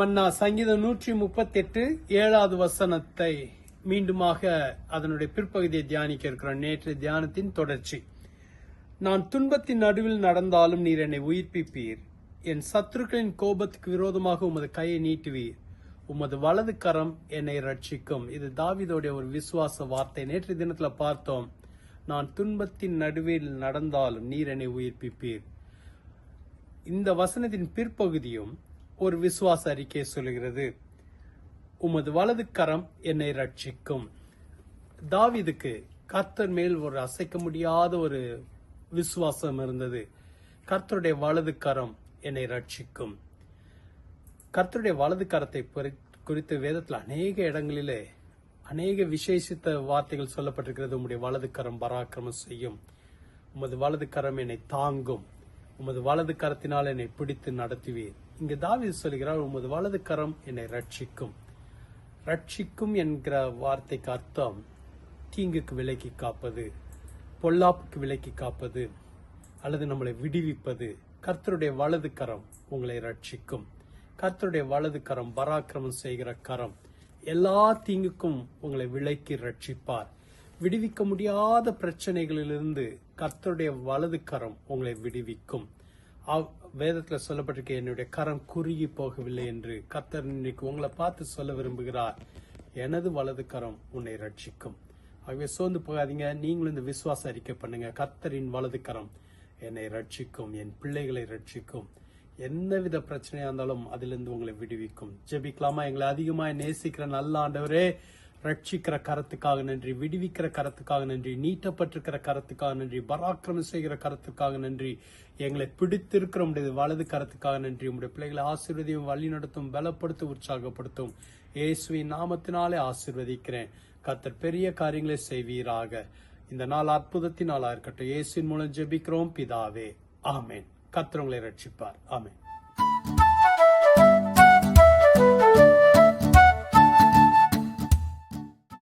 மன்னா சங்கீதம் நூற்றி முப்பத்தி எட்டு ஏழாவது வசனத்தை மீண்டுமாக அதனுடைய பிற்பகுதியை தியானிக்க இருக்கிறோம். நேற்று தியானத்தின் தொடர்ச்சி. நான் துன்பத்தின் நடுவில் நடந்தாலும் நீர் என்னை உயிர்ப்பிப்பீர். என் சத்துருக்களின் கோபத்துக்கு விரோதமாக உமது கையை நீட்டுவீர். உமது வலது கரம் என்னை ரட்சிக்கும் இது தாவிதோடைய ஒரு விசுவாச வார்த்தை. நேற்று தினத்தில் பார்த்தோம். நான் துன்பத்தின் நடுவில் நடந்தாலும் நீர் என்னை உயிர்ப்பிப்பீர். இந்த வசனத்தின் பிற்பகுதியும் ஒரு விசுவாச அறிக்கை சொல்லுகிறது. உமது வலது கரம் என்னை ரட்சிக்கும் தாவிதுக்கு கர்த்தர் மேல் ஒரு அசைக்க முடியாத ஒரு விசுவாசம் இருந்தது. கர்த்தருடைய வலது கரம் என்னை ரட்சிக்கும் கர்த்தருடைய வலது கரத்தை குறித்து வேதத்தில் அநேக இடங்களிலே அநேக விசேஷித்த வார்த்தைகள் சொல்லப்பட்டிருக்கிறது. உம்முடைய வலது கரம் பராக்கிரமம் செய்யும். உமது வலது கரம் என்னை தாங்கும். உமது வலது கரத்தினால் என்னை பிடித்து நடத்துவீர். இங்கு தாவி சொல்கிறார் உமது வலது கரம் என்னை ரட்சிக்கும் ரட்சிக்கும் என்கிற வார்த்தைக்கு அர்த்தம் தீங்குக்கு விலக்கி காப்பது பொல்லாப்புக்கு விலக்கி காப்பது அல்லது நம்மளை விடுவிப்பது. கர்த்தருடைய வலது கரம் உங்களை ரட்சிக்கும் கர்த்தருடைய வலது கரம் பராக்கிரமம் செய்கிற கரம் எல்லா தீங்குக்கும் உங்களை விலக்கி ரட்சிப்பார் விடுவிக்க முடியாத பிரச்சனைகளிலிருந்து கர்த்தருடைய வலது கரம் உங்களை விடுவிக்கும். அவ்- வேதத்தில் சொல்லப்பட்டிருக்க என்னுடைய கரம் குறுகி போகவில்லை என்று கர்த்தர் இன்னைக்கு உங்களை பார்த்து சொல்ல விரும்புகிறார். எனது வலது கரம் உன்னை ரட்சிக்கும். ஆகவே சோர்ந்து போகாதீங்க. நீங்களும் இந்த விசுவாச அறிக்கை பண்ணுங்க. கர்த்தரின் வலது கரம் என்னை ரட்சிக்கும் என் பிள்ளைகளை ரட்சிக்கும். எந்தவித பிரச்சனையா இருந்தாலும் அதிலிருந்து உங்களை விடுவிக்கும். ஜெபிக்கலாமா? எங்களை அதிகமாக நேசிக்கிற நல்ல ஆண்டவரே ரட்சிக்கிற கரத்துக்காக நன்றி விடுவிக்கிற கரத்துக்காக நன்றி நீட்டப்பட்டிருக்கிற கரத்துக்காக நன்றி பராக்கிரமம் செய்கிற கரத்துக்காக நன்றி எங்களை பிடித்திருக்கிற உடைய வலது கரத்துக்காக நன்றி உடைய பிள்ளைகளை ஆசீர்வதியும் வழி நடத்தும் பலப்படுத்தும் உற்சாகப்படுத்தும். இயேசுவின் நாமத்தினாலே ஆசிர்வதிக்கிறேன். கத்தர் பெரிய காரியங்களை செய்வீராக. இந்த நாள் அற்புதத்தின் நாளாக இருக்கட்டும் இயேசுவின் மூலம் ஜெபிக்கிறோம். பிதாவே ஆமேன். கர்த்தர் ரட்சிப்பார். ஆமேன்.